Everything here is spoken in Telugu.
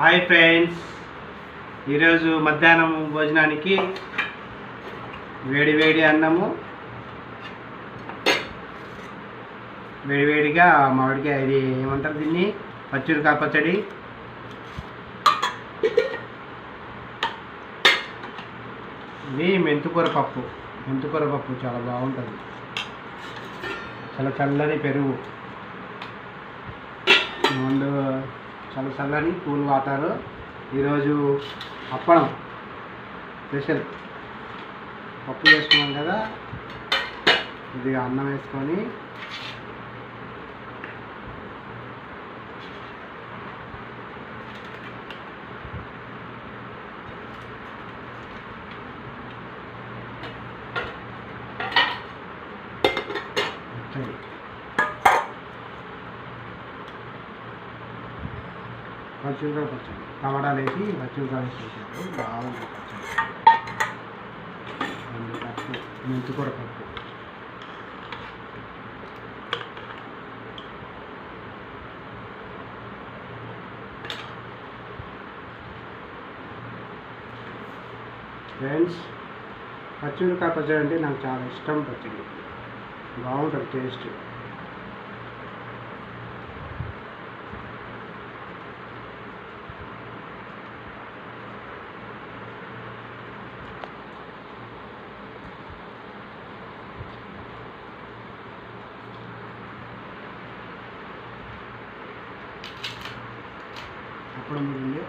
హాయ్ ఫ్రెండ్స్ ఈరోజు మధ్యాహ్నం భోజనానికి వేడివేడి అన్నము. వేడివేడిగా మామిడికాయ ఇది ఏమంటారు దీన్ని? పచ్చిమిరకాయ పచ్చడి. ఇది మెంతుకూర పప్పు. మెంతుకూర పప్పు చాలా బాగుంటుంది. చాలా చల్లని పెరుగు. ముందు చల్ల చల్లని కూల్ వాటర్ ఈరోజు అప్పడం స్పెషల్. పప్పు చేసుకున్నాం కదా ఇది అన్నం వేసుకొని పచ్చడి పచ్చిమిరకాయ పచ్చడి టమాటాలు వేసి పచ్చిమిరకాయ వేసి చేశారు బాగుంది పచ్చడి అండ్ పప్పు మెంతికూర పప్పు. ఫ్రెండ్స్ పచ్చిమిరకాయ పచ్చడి అంటే నాకు చాలా ఇష్టం పచ్చడి. బాగుంటుంది టేస్ట్. అప్పుడు ఉంది